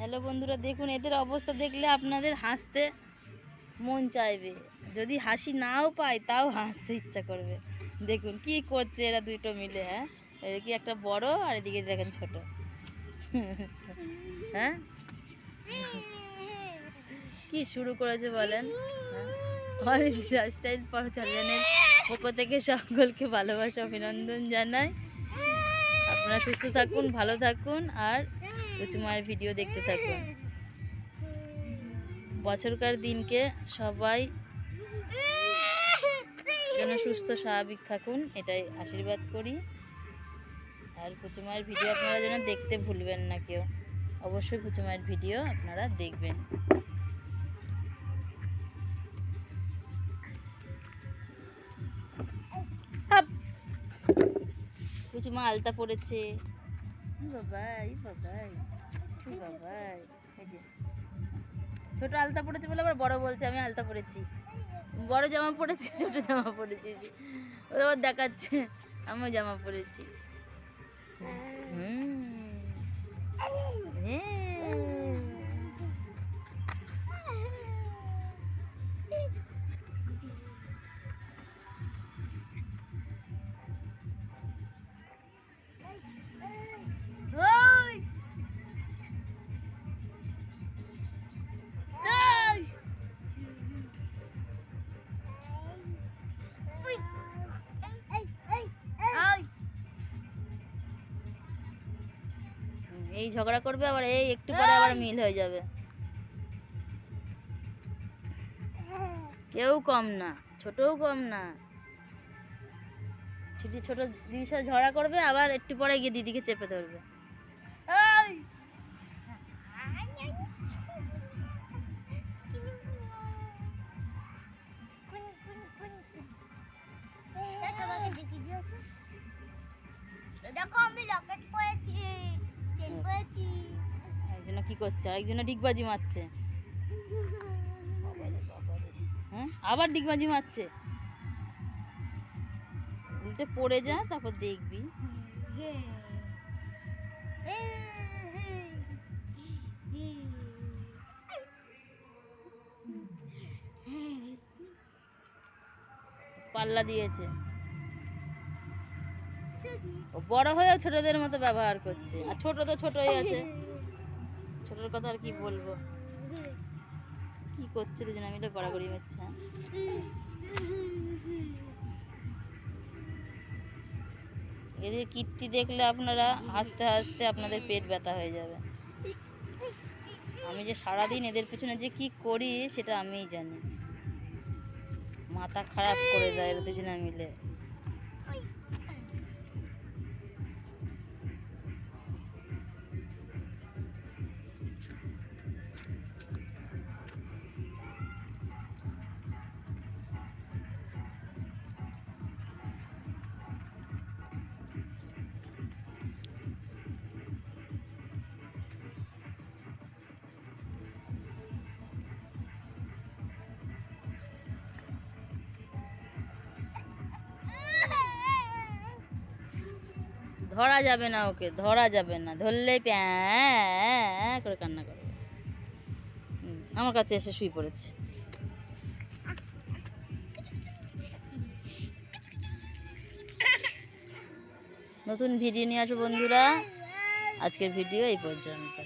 Hello বন্ধুরা, দেখুন, এদের অবস্থা দেখলে আপনাদের হাসতে মন চাইবে। যদি হাসি নাও পায়, তাও হাসতে ইচ্ছা করবে। দেখুন, কি করছে এরা দুটো মিলে হ্যাঁ? এদিকে একটা বড় আর এদিকে দেখেন ছোট। হ্যাঁ? কি শুরু করেছে বলেন? হ্যাঁ? লাইফস্টাইল পক্ষ থেকে সকলকে ভালোবাসা, অভিনন্দন জানাই। আপনারা সুস্থ থাকুন, ভালো থাকুন, আর কুচুমার ভিডিও দেখতে থাকুন বছরকার দিনকে সবাই যেন সুস্থ, স্বাভাবিক থাকুন, এটাই আশীর্বাদ করি। আর কুচুমায়ের ভিডিও আপনারা যেন দেখতে ভুলবেন না কেউ। অবশ্যই কুচুমায়ের ভিডিও আপনারা দেখবেন। কুচুমা আলতা পড়েছে। বাবাই বাবাই। ছোট আলতা পড়েছে বলে আবার বড় বলছে, আমি আলতা পড়েছি বড় জামা পড়েছি ছোট জামা পড়েছি ও দেখাচ্ছে, আমিও জামা পড়েছি হুম। হ্যাঁ। এই ঝগড়া করবে আবার এই একটু পরে আবার মিল হয়ে যাবে। কেউ কম না ছোটও কম না। ছোট ছোট দিদির সাথে ঝগড়া করবে আবার একটু পরে গিয়ে দিদিকে চেপে ধরবে। দেখো আমি লকেট একজনে কি করছে? আরেকজনে ডিগবাজি মারছে। হ্যাঁ? আবার ডিগবাজি মারছে। উল্টে পড়ে যা তারপর দেখবি। পাল্লা দিয়েছে। বড় হয়েও ছোটদের মতো ব্যবহার করছে। আর ছোট তো ছোটই আছে। ছোটর কথা আর কি বলব? কি করছে দুজনে মিলে গড়াগড়ি মারছে? এদের কীর্তি দেখলে আপনারা হাসতে হাসতে আপনাদের পেট ব্যথা হয়ে যাবে। আমি যে সারাদিন এদের পেছনে যে কি করি, সেটা আমিই জানি। মাথা খারাপ করে দেয় এরা দুজনে মিলে। ধরা যাবে না ওকে ধরা যাবে না। ধরলে করে কান্না হুম, আমার কাছে এসে শুয়ে পড়েছে। নতুন ভিডিও নিয়ে আসো বন্ধুরা। আজকের ভিডিও এই পর্যন্ত।